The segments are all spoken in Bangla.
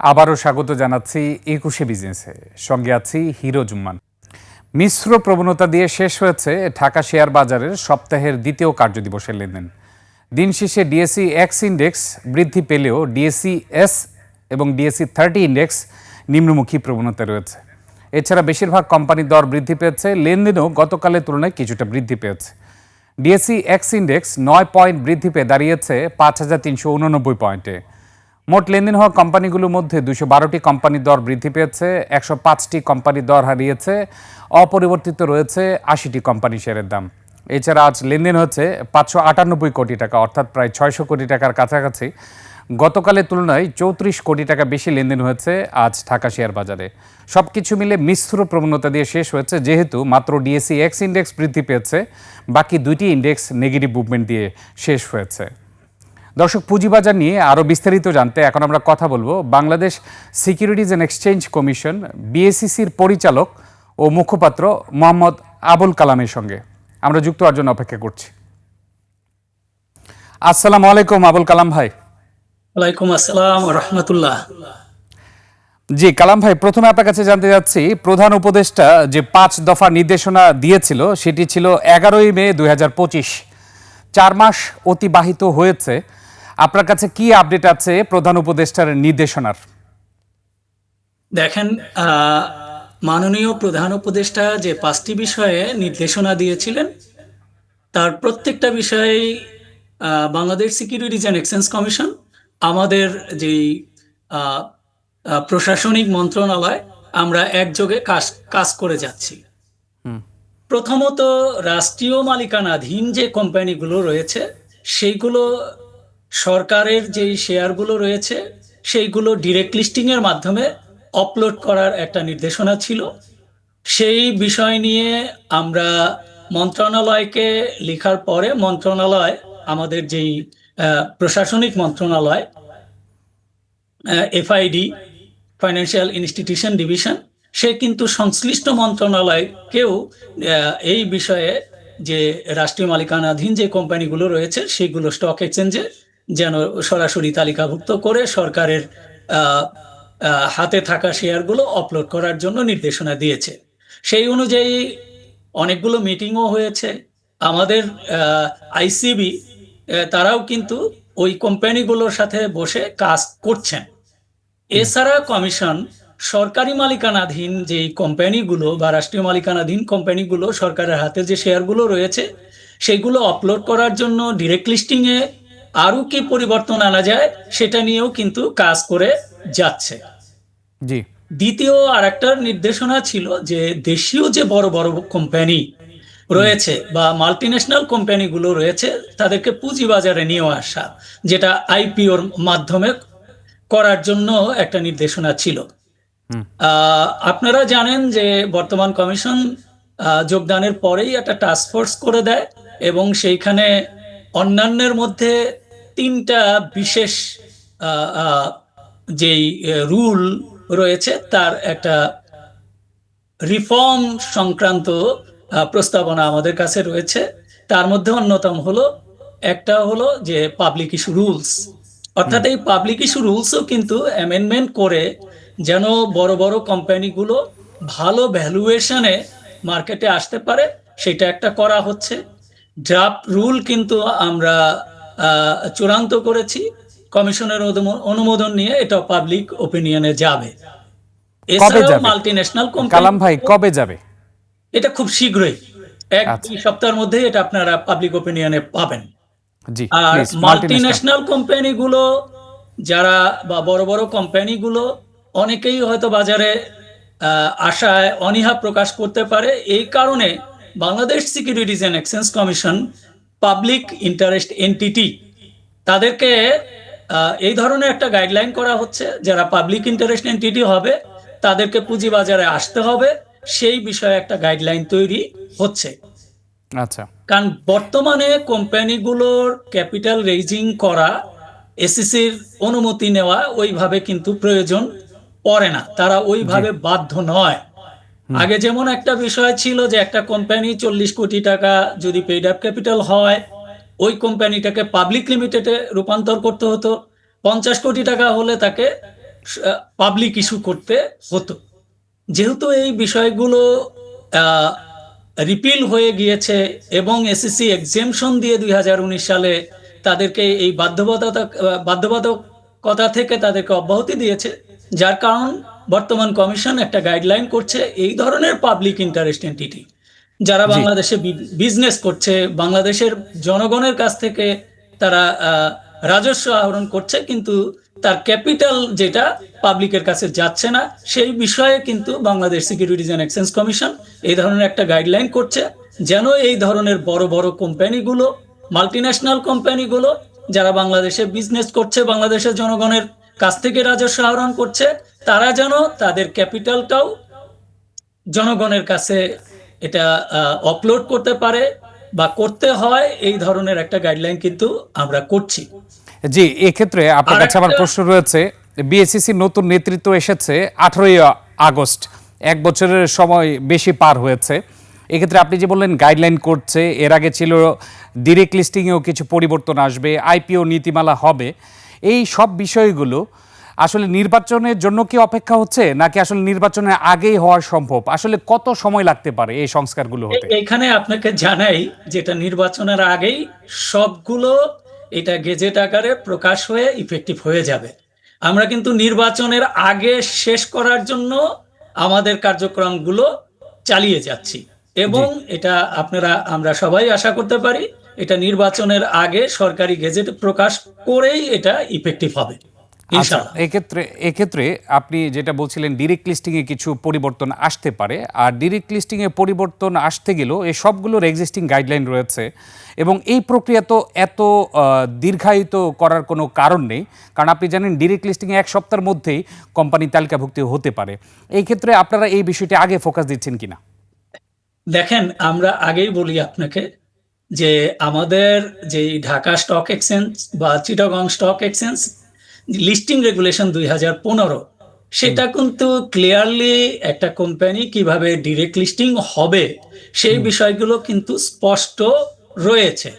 আবারও স্বাগত জানাচ্ছি একুশে বিজনেসে। সঙ্গে আছি হিরো জুম্মান। মিশ্র প্রবণতা দিয়ে শেষ হয়েছে ঢাকা শেয়ার বাজারের সপ্তাহের দ্বিতীয় কার্যদিবসের লেনদেন। দিন শেষে ডিএসসি এক্স ইন্ডেক্স বৃদ্ধি পেলেও ডিএসসি এস এবং ডিএসসি থার্টি ইন্ডেক্স নিম্নমুখী প্রবণতা রয়েছে। এছাড়া বেশিরভাগ কোম্পানির দর বৃদ্ধি পেয়েছে, লেনদেনও গতকালের তুলনায় কিছুটা বৃদ্ধি পেয়েছে। ডিএসসি এক্স ইন্ডেক্স নয় পয়েন্ট বৃদ্ধি পেয়ে দাঁড়িয়েছে পাঁচ হাজার তিনশো উননব্বই পয়েন্টে। মোট লেনদেন হওয়া কোম্পানিগুলোর মধ্যে দুশো বারোটি কোম্পানির দর বৃদ্ধি পেয়েছে, একশো পাঁচটি কোম্পানির দর হারিয়েছে, অপরিবর্তিত রয়েছে আশিটি কোম্পানি শেয়ারের দাম। এছাড়া আজ লেনদেন হচ্ছে পাঁচশো আটানব্বই কোটি টাকা, অর্থাৎ প্রায় ছয়শো কোটি টাকার কাছাকাছি। গতকালের তুলনায় চৌত্রিশ কোটি টাকা বেশি লেনদেন হয়েছে আজ ঢাকা শেয়ার বাজারে। সব কিছু মিলে মিশ্র প্রবণতা দিয়ে শেষ হয়েছে, যেহেতু মাত্র ডিএসসি এক্স ইন্ডেক্স বৃদ্ধি পেয়েছে, বাকি দুইটি ইন্ডেক্স নেগেটিভ মুভমেন্ট দিয়ে শেষ হয়েছে। দর্শক পুঁজিবাজার নিয়ে আরও বিস্তারিত জানতে এখন আমরা কথা বলব। Bangladesh securities and exchange commission বিএসিসির পরিচালক ও মুখপাত্র মোহাম্মদ আবুল কালামের সঙ্গে। আমরা যুক্ত হওয়ার জন্য অপেক্ষা করছি। আসসালামু আলাইকুম আবুল কালাম ভাই। ওয়ালাইকুম আসসালাম রহমতুল্লাহ। জি কালাম ভাই প্রথমে আপনার কাছে জানতে যাচ্ছি প্রধান উপদেষ্টা যে পাঁচ দফা নির্দেশনা দিয়েছিল সেটি ছিল এগারোই মে দুই চার মাস অতিবাহিত হয়েছে। আপনার কাছে কি আপডেট আছে প্রধান উপদেষ্টার নির্দেশনার? দেখেন মাননীয় প্রধান উপদেষ্টা যে পাঁচটি বিষয়ে নির্দেশনা দিয়েছিলেন তার প্রত্যেকটা বিষয়েই Bangladesh securities and exchange commission আমাদের যেই প্রশাসনিক মন্ত্রণালয় আমরা একযোগে কাজ কাজ করে যাচ্ছি। প্রথমত রাষ্ট্রীয় মালিকানাধীন যে কোম্পানিগুলো রয়েছে সেইগুলো সরকারের যেই শেয়ারগুলো রয়েছে, সেইগুলো ডিরেক্ট লিস্টিংয়ের মাধ্যমে আপলোড করার একটা নির্দেশনা ছিল। সেই বিষয় নিয়ে আমরা মন্ত্রণালয়কে লেখার পরে মন্ত্রণালয়, আমাদের যেই প্রশাসনিক মন্ত্রণালয় এফআইডি ফাইন্যান্সিয়াল ইনস্টিটিউশন ডিভিশন সে কিন্তু সংশ্লিষ্ট মন্ত্রণালয়কেও এই বিষয়ে যে রাষ্ট্রীয় মালিকানাধীন যে কোম্পানিগুলো রয়েছে, সেগুলো স্টক এক্সচেঞ্জে যেন সরাসরি তালিকাভুক্ত করে সরকারের হাতে থাকা শেয়ারগুলো আপলোড করার জন্য নির্দেশনা দিয়েছে। সেই অনুযায়ী অনেকগুলো মিটিংও হয়েছে। আমাদের আইসিবি তারাও কিন্তু ওই কোম্পানিগুলোর সাথে বসে কাজ করছেন। এছাড়া কমিশন সরকারি মালিকানাধীন যে কোম্পানিগুলো বা রাষ্ট্রীয় মালিকানাধীন কোম্পানিগুলো সরকারের হাতে যে শেয়ারগুলো রয়েছে, সেগুলো আপলোড করার জন্য ডিরেক্ট লিস্টিং এ আরও কি পরিবর্তন আনা যায় সেটা নিয়েও কিন্তু কাজ করে যাচ্ছে। জি। দ্বিতীয় আরেকটা নির্দেশনা ছিল যে দেশীয় যে বড় বড় কোম্পানি রয়েছে বা মাল্টিন্যাশনাল কোম্পানিগুলো রয়েছে তাদেরকে পুঁজিবাজারে নিয়ে আসা যেটা আইপিওর মাধ্যমে করার জন্য একটা নির্দেশনা ছিল। আহ, আপনারা জানেন যে বর্তমান কমিশন যোগদানের পরেই একটা টাস্ক ফোর্স করে দেয় এবং সেইখানে অন্যান্যের মধ্যে তিনটা বিশেষ যেই রুল রয়েছে, তার একটা রিফর্ম সংক্রান্ত প্রস্তাবনা আমাদের কাছে রয়েছে। তার মধ্যে অন্যতম হলো, একটা হলো যে পাবলিক ইস্যু রুলস অর্থাৎ এই পাবলিক ইস্যু রুলসও কিন্তু অ্যামেন্ডমেন্ট করে যেন বড় বড় কোম্পানিগুলো ভালো ভ্যালুয়েশনে মার্কেটে আসতে পারে, সেটা একটা করা হচ্ছে। ড্রাফট রুল কিন্তু আমরা চূড়ান্ত করেছি। কমিশনের অনুমোদন নিয়ে এটা পাবলিক ওপিনিয়নে যাবে। এছাড়াও যাবে? মাল্টি ন্যাশনাল কালাম ভাই কবে যাবে? এটা খুব শীঘ্রই। এক আচ্ছা। দুই সপ্তাহের মধ্যেই এটা আপনারা পাবলিক ওপিনিয়নে পাবেন। জি আর মাল্টি ন্যাশনাল কোম্পানিগুলো যারা বা বড় বড় কোম্পানিগুলো অনেকেই হয়তো বাজারে আশায় অনীহা প্রকাশ করতে পারে। এই কারণে Bangladesh securities and exchange commission public interest entity তাদেরকে এই ধরনের একটা গাইডলাইন করা হচ্ছে যারা পাবলিক ইন্টারেস্ট এনটিটি হবে তাদেরকে পুঁজিবাজারে আসতে হবে সেই বিষয়ে একটা গাইডলাইন তৈরি হচ্ছে। আচ্ছা। কারণ বর্তমানে কোম্পানিগুলোর ক্যাপিটাল রেইজিং করা এসিসির অনুমতি নেওয়া ওইভাবে কিন্তু প্রয়োজন পড়ে না। তারা ওইভাবে বাধ্য নয়। আগে যেমন একটা বিষয় ছিল যে একটা কোম্পানি চল্লিশ কোটি টাকা যদি পেইড আপ ক্যাপিটাল হয়, ওই কোম্পানিটাকে পাবলিক লিমিটেডে রূপান্তর করতে হতো। পঞ্চাশ কোটি টাকা হলে তাকে পাবলিক ইস্যু করতে হতো। যেহেতু এই বিষয়গুলো রিপিল হয়ে গিয়েছে এবং এসএসসি এক্সেমশন দিয়ে দুই হাজার উনিশ সালে তাদেরকে এই বাধ্যবাধকতা বাধ্যবাধকতা থেকে তাদেরকে অব্যাহতি দিয়েছে, যার কারণ বর্তমান কমিশন একটা গাইডলাইন করছে এই ধরনের পাবলিক ইন্টারেস্ট এন্টিটি যারা বাংলাদেশে বিজনেস করছে বাংলাদেশের জনগণের কাছ থেকে তারা রাজস্ব আহরণ করছে কিন্তু তার ক্যাপিটাল যেটা পাবলিকের কাছে যাচ্ছে না সেই বিষয়ে কিন্তু Bangladesh securities and exchange commission এই ধরনের একটা গাইডলাইন করছে যেন এই ধরনের বড় বড় কোম্পানিগুলো মাল্টিন্যাশনাল কোম্পানিগুলো যারা বাংলাদেশে বিজনেস করছে বাংলাদেশের জনগণের কাছ থেকে রাজস্ব আহরণ করছে তারা যেন তাদের ক্যাপিটালটাও জনগণের কাছে এটা আপলোড করতে পারে বা করতে হয় এই ধরনের একটা গাইডলাইন কিন্তু আমরা করছি। জি এক্ষেত্রে আপনার কাছে আমার প্রশ্ন রয়েছে বিএসসিসি নতুন নেতৃত্ব এসেছে আঠারোই আগস্ট এক বছরের সময় বেশি পার হয়েছে। এক্ষেত্রে আপনি যে বললেন গাইডলাইন করছে এর আগে ছিল ডিরেক্ট লিস্টিংয়েও কিছু পরিবর্তন আসবে আইপিও নীতিমালা হবে। এই সব বিষয়গুলো আসলে নির্বাচনের জন্য কি অপেক্ষা হচ্ছে নাকি আসলে নির্বাচনের আগেই হওয়া সম্ভব? আসলে কত সময় লাগতে পারে এই সংস্কারগুলো হতে? এখানে আপনাকে জানাই যেটা নির্বাচনের আগেই সবগুলো এটা গেজেট আকারে প্রকাশ হয়ে ইফেক্টিভ হয়ে যাবে। আমরা কিন্তু নির্বাচনের আগে শেষ করার জন্য আমাদের কার্যক্রমগুলো চালিয়ে যাচ্ছি। এবং এটা আপনারা আমরা সবাই আশা করতে পারি এটা নির্বাচনের আগে সরকারি গেজেট প্রকাশ করেই এটা ইফেক্টিভ হবে আচ্ছা এক্ষেত্রে এক্ষেত্রে আপনি যেটা বলছিলেন ডিরেক্ট লিস্টিংয়ে কিছু পরিবর্তন আসতে পারে আর ডিরেক্ট লিস্টিংয়ে পরিবর্তন আসতে গেলেও এই সবগুলোর এক্সিস্টিং গাইডলাইন রয়েছে এবং এই প্রক্রিয়া তো এত দীর্ঘায়িত করার কোনো কারণ নেই কারণ আপনি জানেন ডিরেক্ট লিস্টিংয়ে এক সপ্তাহের মধ্যেই কোম্পানি তালিকাভুক্তি হতে পারে। এই ক্ষেত্রে আপনারা এই বিষয়টি আগে ফোকাস দিচ্ছেন কিনা? দেখেন আমরা আগেই বলি আপনাকে যে আমাদের যে ঢাকা স্টক এক্সচেঞ্জ বা Chittagong stock exchange listing regulation দুই হাজার পনেরো সেটা কিন্তু ক্লিয়ারলি একটা কোম্পানি কীভাবে ডিরেক্ট লিস্টিং হবে সেই বিষয়গুলো কিন্তু স্পষ্ট রয়েছে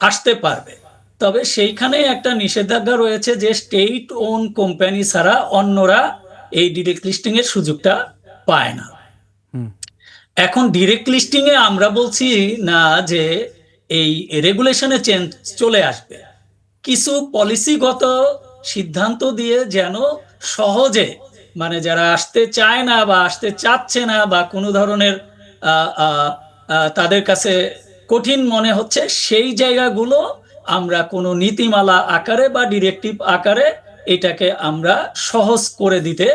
আসতে পারবে। তবে সেইখানে একটা নিষেধাজ্ঞা রয়েছে যে স্টেট ওন কোম্পানি ছাড়া অন্যরা এই ডিরেক্ট লিস্টিং এর সুযোগটা পায় না। এখন ডিরেক্ট লিস্টিং এ আমরা বলছি না যে এই রেগুলেশনে চেঞ্জ চলে আসবে। কিছু পলিসিগত সিদ্ধান্ত দিয়ে যেন সহজে মানে যারা আসতে চায় না বা আসতে চাচ্ছে না বা কোনো ধরনের তাদের কাছে কঠিন মনে হচ্ছে সেই জায়গাগুলো আমরা কোনো নীতিমালা আকারে বা ডিরেক্টিভ আকারে এটাকে আমরা সহজ করে দিতে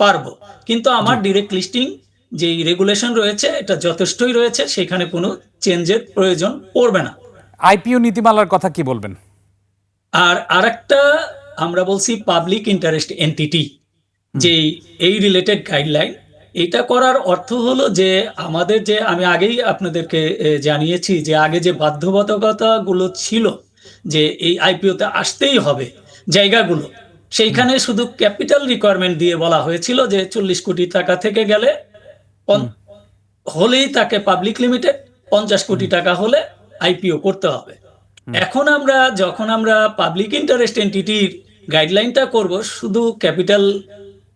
পারব। কিন্তু আমার ডিরেক্ট লিস্টিং যে রেগুলেশন রয়েছে এটা যথেষ্টই রয়েছে সেখানে কোনো চেঞ্জের প্রয়োজন পড়বে না। আইপিও নীতিমালার কথা কি বলবেন? আর আরেকটা আমরা বলছি পাবলিক ইন্টারেস্ট এনটিটি যে এই রিলেটেড গাইডলাইন এটা করার অর্থ হলো যে আমাদের যে আমি আগেই আপনাদেরকে জানিয়েছি যে আগে যে বাধ্যবাধকতাগুলো ছিল যে এই আইপিওতে আসতেই হবে জায়গাগুলো সেইখানে শুধু ক্যাপিটাল রিকোয়ারমেন্ট দিয়ে বলা হয়েছিল যে চল্লিশ কোটি টাকা থেকে গেলে হলেই তাকে পাবলিক লিমিটেড পঞ্চাশ কোটি টাকা হলে আইপিও করতে হবে। এখন আমরা যখন আমরা পাবলিক ইন্টারেস্ট এন্টিটির গাইডলাইনটা করব শুধু ক্যাপিটাল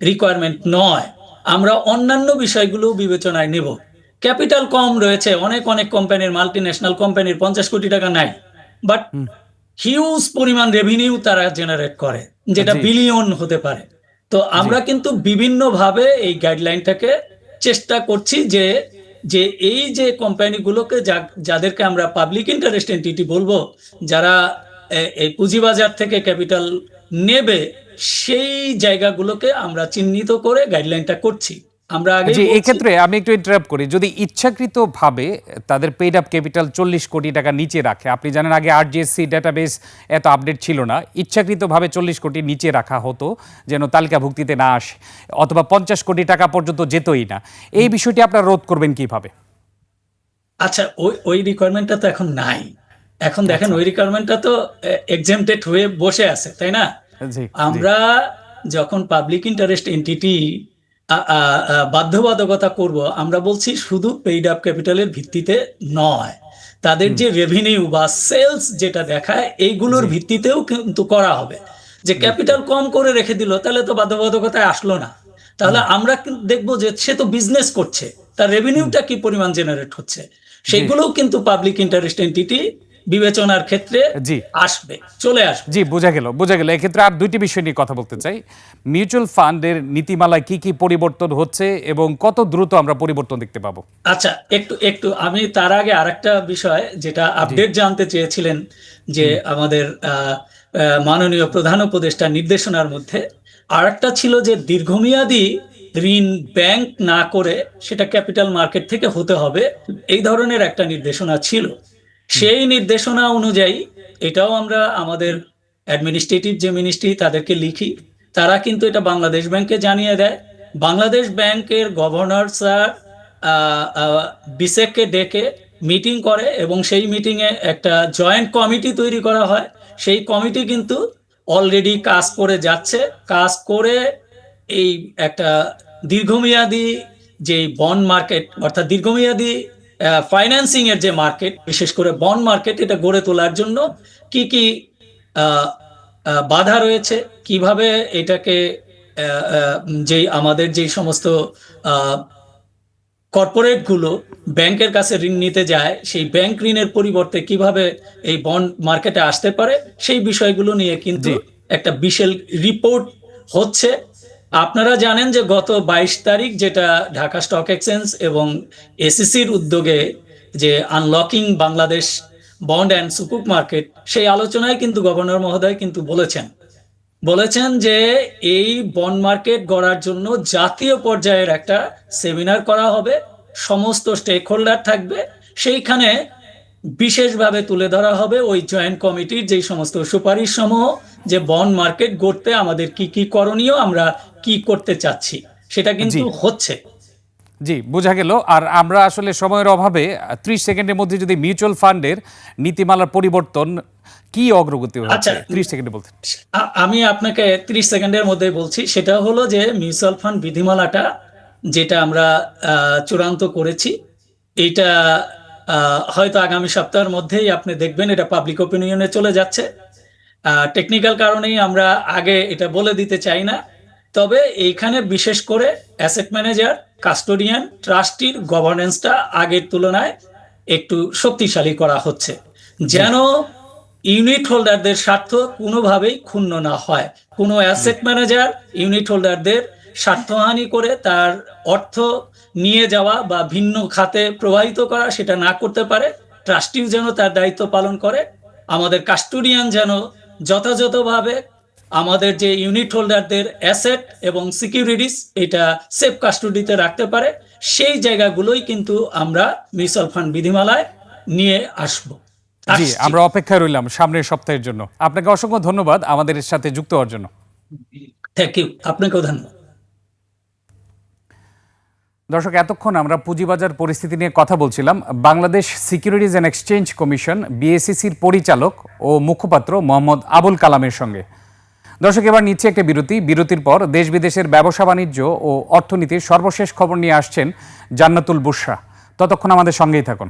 রিকোয়ারমেন্ট নয় আমরা অন্যান্য বিষয়গুলো বিবেচনায় নেব। ক্যাপিটাল কম রয়েছে অনেক অনেক কোম্পানির মাল্টি ন্যাশনাল কোম্পানির পঞ্চাশ কোটি টাকা নাই। বাট হিউজ পরিমাণ রেভিনিউ তারা জেনারেট করে যেটা বিলিয়ন হতে পারে। তো আমরা কিন্তু বিভিন্নভাবে এই গাইডলাইনটাকে চেষ্টা করছি যে যে এই যে কোম্পানিগুলোকে যা- যাদেরকে আমরা পাবলিক ইন্টারেস্ট এন্টিটি বলব, যারা এই পুঁজিবাজার থেকে ক্যাপিটাল নেবে, সেই জায়গাগুলোকে আমরা চিহ্নিত করে গাইডলাইনটা করছি। আমরা আগে জি এক্ষেত্রে আমি একটু ইন্টারাপ্ট করি। যদি ইচ্ছাকৃতভাবে তাদের পেইড আপ ক্যাপিটাল চল্লিশ কোটি টাকা নিচে রাখে আপনি জানেন আগে আরজিএসসি ডাটাবেস এত আপডেট ছিল না ইচ্ছাকৃতভাবে চল্লিশ কোটি নিচে রাখা হতো যেন তালিকাভুক্তিতে না আসে অথবা পঞ্চাশ কোটি টাকা পর্যন্ত যেতই না। এই বিষয়টি আপনারা রোধ করবেন কীভাবে? আচ্ছা ওই ওই রিকোয়ারমেন্টটা তো এখন নাই। এখন দেখেন ওই রিকোয়ারমেন্টটা তো এক্সামটেড হয়ে বসে আছে তাই না? আমরা যখন পাবলিক ইন্টারেস্ট এন্টিটি বাধ্যবাধকতা করব। আমরা বলছি শুধু পেইড আপ ক্যাপিটালের ভিত্তিতে নয়। তাদের যে রেভিনিউ বা সেলস যেটা দেখায় এইগুলোর ভিত্তিতেও কিন্তু করা হবে। যে ক্যাপিটাল কম করে রেখে দিল তাহলে তো বাধ্যবাধকতায় আসলো না। তাহলে আমরা কিন্তু দেখব যে সে তো বিজনেস করছে তার রেভিনিউটা কি পরিমাণ জেনারেট হচ্ছে? সেগুলোও কিন্তু পাবলিক ইন্টারেস্ট এন্টিটি বিবেচনার ক্ষেত্রে জি। আসবে চলে আসবে। জি বোঝা গেল বোঝা গেল। এক্ষেত্রে আর দুইটি বিষয় নিয়ে কথা বলতে চাই। মিউচুয়াল ফান্ডের নীতিমালায় কি কি পরিবর্তন হচ্ছে এবং কত দ্রুত আমরা পরিবর্তন দেখতে পাবো? আচ্ছা একটু একটু আমি তার আগে আরেকটা বিষয় যেটা আপডেট জানতে চেয়েছিলেন যে আমাদের মাননীয় প্রধান উপদেষ্টা নির্দেশনার মধ্যে আরেকটা ছিল যে দীর্ঘমেয়াদী ঋণ ব্যাংক না করে সেটা ক্যাপিটাল মার্কেট থেকে হতে হবে। এই ধরনের একটা নির্দেশনা ছিল। সেই নির্দেশনা অনুযায়ী এটাও আমরা আমাদের অ্যাডমিনিস্ট্রেটিভ যে মিনিস্ট্রি তাদেরকে লিখি, তারা কিন্তু এটা বাংলাদেশ ব্যাংকে জানিয়ে দেয়। বাংলাদেশ ব্যাংকের গভর্নর স্যার বিসেককে ডেকে মিটিং করে এবং সেই মিটিংয়ে একটা জয়েন্ট কমিটি তৈরি করা হয়। সেই কমিটি কিন্তু অলরেডি কাজ করে যাচ্ছে। কাজ করে এই একটা দীর্ঘমেয়াদী যে বন্ড মার্কেট অর্থাৎ দীর্ঘমেয়াদী ফাইন্যান্সিং এর যে মার্কেট বিশেষ করে বন্ড মার্কেট এটা গড়ে তোলার জন্য কি কি বাধা রয়েছে? কীভাবে এটাকে যেই আমাদের যেই সমস্ত কর্পোরেটগুলো ব্যাংকের কাছে ঋণ নিতে যায় সেই ব্যাংক ঋণের পরিবর্তে কীভাবে এই বন্ড মার্কেটে আসতে পারে সেই বিষয়গুলো নিয়ে কিন্তু একটা বিশাল রিপোর্ট হচ্ছে। আপনারা জানেন যে গত বাইশ তারিখ যেটা ঢাকা স্টক এক্সচেঞ্জ এবং এসিসির উদ্যোগে যে আনলকিং বাংলাদেশ বন্ড অ্যান্ড সুকুক মার্কেট, সেই আলোচনায় কিন্তু গভর্নর মহোদয় কিন্তু বলেছেন। বলেছেন যে এই বন্ড মার্কেট গড়ার জন্য জাতীয় পর্যায়ের একটা সেমিনার করা হবে, সমস্ত স্টেক হোল্ডার থাকবে, সেইখানে বিশেষভাবে তুলে ধরা হবে ওই জয়েন্ট কমিটির যেই সমস্ত সুপারিশ সমূহ যে বন্ড মার্কেট গড়তে আমাদের কি কি করণীয় আমরা কি করতে চাচ্ছি সেটা কিন্তু হচ্ছে। জি বোঝা গেল। আর আমরা আসলে সময়ের অভাবে ত্রিশ সেকেন্ডের মধ্যে যদি মিউচুয়াল ফান্ডের নীতিমালার পরিবর্তন কি অগ্রগতি হচ্ছে? আচ্ছা। ত্রিশ সেকেন্ডে বলতে। আমি আপনাকে 30 সেকেন্ডের মধ্যে বলছি সেটা হলো যে মিউচুয়াল ফান্ড বিধিমালাটা যেটা আমরা চূড়ান্ত করেছি আহ, হয়তো আগামী সপ্তাহের মধ্যেই আপনি দেখবেন এটা পাবলিক ওপিনিয়নে চলে যাচ্ছে। টেকনিক্যাল কারণেই আমরা আগে এটা বলে দিতে চাই না। তবে এইখানে বিশেষ করে অ্যাসেট ম্যানেজার কাস্টোডিয়ান ট্রাস্টির গভর্নেন্সটা আগের তুলনায় একটু শক্তিশালী করা হচ্ছে। যেন ইউনিট হোল্ডারদের স্বার্থ কোনোভাবেই ক্ষুণ্ণ না হয়। কোনো অ্যাসেট ম্যানেজার ইউনিট হোল্ডারদের স্বার্থহানি করে তার অর্থ নিয়ে যাওয়া বা ভিন্ন খাতে প্রবাহিত করা সেটা না করতে পারে। ট্রাস্টিও যেন তার দায়িত্ব পালন করে। আমাদের কাস্টোডিয়ান যেন যথাযথভাবে আমাদের যে ইউনিট হোল্ডারদের অ্যাসেট এবং সিকিউরিটিস এটা সেফ কাস্টডিতে রাখতে পারে। সেই জায়গাগুলোই কিন্তু আমরা মিউচুয়াল ফান্ড বিধিমালায় নিয়ে আসব। জি আমরা অপেক্ষায় রইলাম সামনের সপ্তাহের জন্য। আপনাকে অসংখ্য ধন্যবাদ আমাদের সাথে যুক্ত হওয়ার জন্য। থ্যাংক ইউ আপনাকেও ধন্যবাদ। দর্শক, এতক্ষণ আমরা পুঁজিবাজার পরিস্থিতি নিয়ে কথা বলছিলাম। Bangladesh securities and exchange commission বিএসিসির পরিচালক ও মুখপাত্র মোহাম্মদ আবুল কালামের সঙ্গে। দর্শক, এবার নিচ্ছে একটা বিরতি। বিরতির পর দেশ বিদেশের ব্যবসা বাণিজ্য ও অর্থনীতির সর্বশেষ খবর নিয়ে আসছেন জান্নাতুল বুসরা ততক্ষণ আমাদের সঙ্গেই থাকুন।